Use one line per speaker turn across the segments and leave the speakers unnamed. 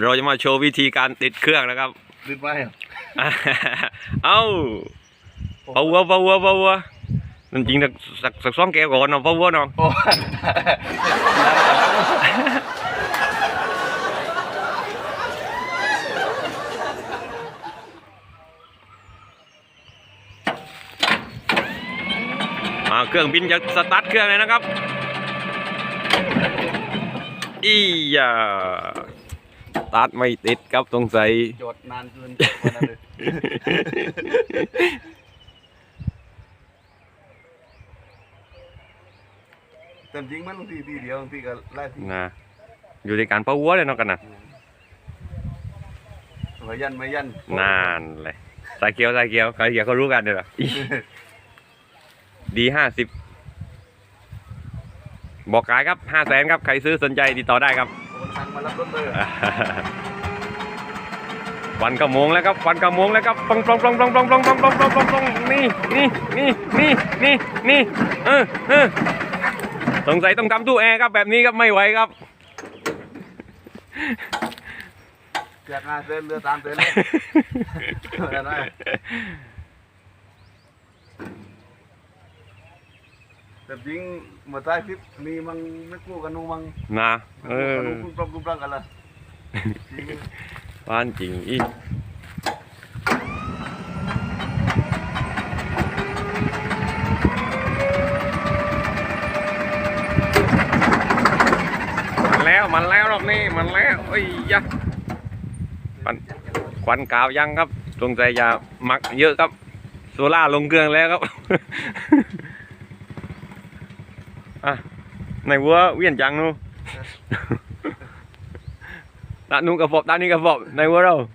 เราจะมาโชว์วิธีการติดเครื่องนะครับ
ติดไหมอะ
เอ้าเปาวัวเปาวัวเปาวัวนั่นจริงสักสักสักสองแก้วก่อนเนาะเปาวัวเนาะ
โอ้
มาเครื่องบินจะสตาร์ทเครื่องเลยนะครับอียาส ตาร์ทไม่ติดครับสงสัย
จดนานเกินวันนั้นเลยแต่จริงมันบางทีทีเดียวบางทีก็ไล่ที
นะอยู่ในการเปาวัวเลยเนาะกันนะ
สวยยันไม่ยัน
นานเลยสายเกียวสายเกียวสายเกียวเขารู้กันเด้ออีดีห้าสิบบอกขายครับห้าแสนครับ ใครซื้อสนใจติดต่อได้ครับ
โอนตังค์มารับรถเลย
วันกระมงแล้วครับวันกระมงแล้วครับปองปองปองปองปองปองปองปองปองปองปองนี่นี่นี่นี่นี่นี่เออเออสงสัยต้องทำตู้แอร์ครับแบบนี้ครับไม่ไหวครับ
เกิดมาเส้นเรือตามเส้นเลยเออได้ แต่จริงเมื่อใต้คลิปมีมังไม่กู้กันนูมัง
นะเออ
กันนูกุ้งปลอมกุ้งปลอมกันละจริง
บ้านจริงอีมันแล้วมันแล้วรอบนี้มันแล้วเอ้ยยะปันควันกาวยังครับสงสัยจะมักเยอะครับ โซล่าลงเครื่องแล้วครับ à này vừa uyển trắng luôn, đã nu cả vọp đã đi cả vọp này vừa đâu?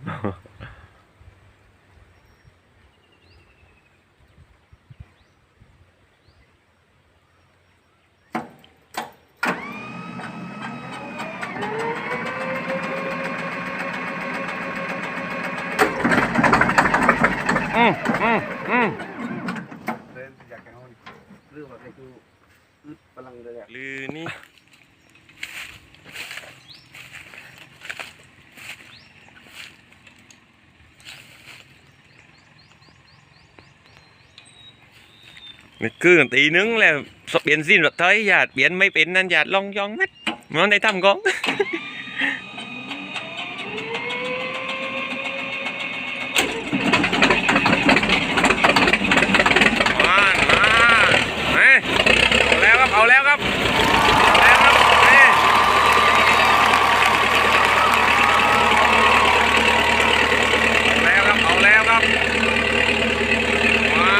Mm, mm, mm. Palang dali. Lini. Mày cứ tí nướng là sọt biến xin vật thấy, giạt biến mấy biến nên giạt long giong mất. Món này thăm con.
เอาแล้
วครับเอาแล้วครับเอาแล้วครับนี่เอาแล้วครับเอาแล้วครับมา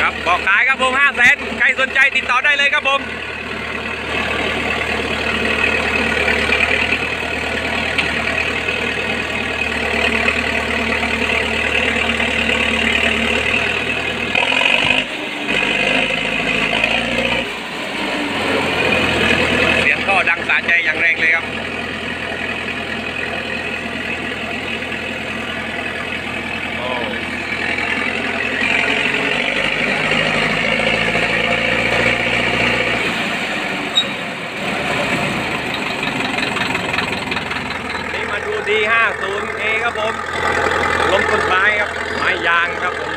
ครับบอกขายครับผมห้าแสนใครสนใจติดต่อได้เลยครับผม 50A ครับผม ลมต้นไม้ครับ ไม้ยางครับผม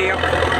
dia.